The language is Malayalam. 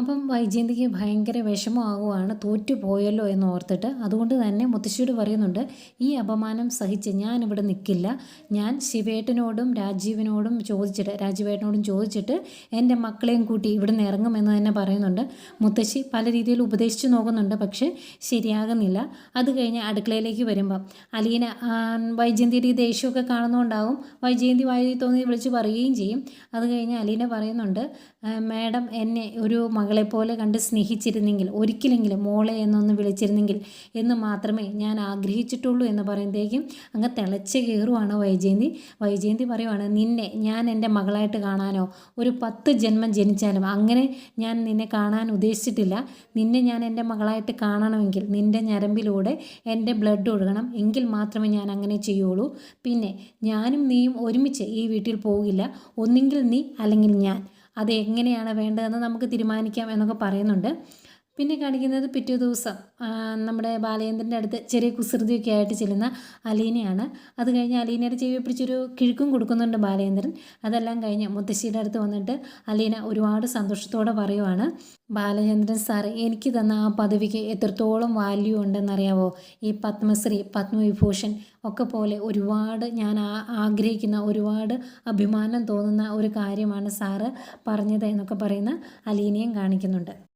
അപ്പം വൈജയന്തിക്ക് ഭയങ്കര വിഷമമാകുവാണ്. തോറ്റു പോയല്ലോ എന്ന് ഓർത്തിട്ട്. അതുകൊണ്ട് തന്നെ മുത്തശ്ശിയോട് പറയുന്നുണ്ട് ഈ അപമാനം സഹിച്ച് ഞാൻ ഇവിടെ നിൽക്കില്ല ഞാൻ ശിവേട്ടനോടും രാജീവിനോടും ചോദിച്ചിട്ട് രാജീവേട്ടനോടും ചോദിച്ചിട്ട് എന്റെ മക്കളെയും കൂട്ടി ഇവിടെ നിന്ന് ഇറങ്ങുമെന്ന് തന്നെ പറയുന്നുണ്ട്. മുത്തശ്ശി പല രീതിയിൽ ഉപദേശിച്ച് നോക്കുന്നുണ്ട് പക്ഷേ ശരിയാകുന്നില്ല. അത് കഴിഞ്ഞ് അടുക്കളയിലേക്ക് വരുമ്പം അലീന വൈജയന്തിയുടെ ഈ ദേഷ്യമൊക്കെ കാണുന്നുണ്ടാവും വൈജയന്തി വായി തോന്നി വിളിച്ച് പറയുകയും ചെയ്യും. അത് കഴിഞ്ഞ് അലീന പറയുന്നുണ്ട് മാഡം എന്നെ ഒരു മകളെപ്പോലെ കണ്ട് സ്നേഹിച്ചിരുന്നെങ്കിൽ ഒരിക്കലെങ്കിലും മോളെ എന്നൊന്ന് വിളിച്ചിരുന്നെങ്കിൽ എന്ന് മാത്രമേ ഞാൻ ആഗ്രഹിച്ചിട്ടുള്ളൂ എന്ന് പറയുമ്പോഴേക്കും അങ്ങ് തിളച്ച് കയറുവാണ് വൈജയന്തി. വൈജയന്തി പറയുവാണ് നിന്നെ ഞാൻ എന്റെ മകളായിട്ട് കാണാനോ? ഒരു പത്ത് ജന്മം ജനിച്ചാലും അങ്ങനെ ഞാൻ നിന്നെ കാണാൻ ഉദ്ദേശിച്ചിട്ടില്ല. നിന്നെ ഞാൻ എന്റെ മകളായിട്ട് കാണണമെങ്കിൽ നിന്റെ ഞരമ്പിലൂടെ എന്റെ ബ്ലഡ് ഒഴുകണം. എങ്കിൽ മാത്രമേ ഞാൻ അങ്ങനെ ചെയ്യുള്ളൂ. പിന്നെ ഞാനും നീയും ഒരുമിച്ച് ഈ വീട്ടിൽ പോകില്ല. ഒന്നെങ്കിൽ നീ അല്ലെങ്കിൽ ഞാൻ. അത് എങ്ങനെയാണ് വേണ്ടതെന്ന് നമുക്ക് തീരുമാനിക്കാം എന്നൊക്കെ പറയുന്നുണ്ട്. പിന്നെ കാണിക്കുന്നത് പിറ്റേ ദിവസം നമ്മുടെ ബാലചന്ദ്രന്റെ അടുത്ത് ചെറിയ കുസൃതിയൊക്കെ ആയിട്ട് ചെല്ലുന്ന അലീനയാണ്. അത് കഴിഞ്ഞ് അലീനയുടെ ചെവി പിടിച്ചൊരു കിഴുക്കും കൊടുക്കുന്നുണ്ട് ബാലചന്ദ്രൻ അതെല്ലാം കഴിഞ്ഞ് മുത്തശ്ശിയുടെ അടുത്ത് വന്നിട്ട് അലീന ഒരുപാട് സന്തോഷത്തോടെ പറയുവാണ് ബാലചന്ദ്രൻ സാറ് എനിക്ക് തന്ന ആ പദവിക്ക് എത്രത്തോളം വാല്യൂ ഉണ്ടെന്നറിയാവോ? ഈ പത്മശ്രീ പത്മവിഭൂഷൺ ഒക്കെ പോലെ ഒരുപാട് ഞാൻ ആഗ്രഹിക്കുന്ന ഒരുപാട് അഭിമാനം തോന്നുന്ന ഒരു കാര്യമാണ് സാറ് പറഞ്ഞത് എന്നൊക്കെ പറയുന്ന അലീനയും കാണിക്കുന്നുണ്ട്.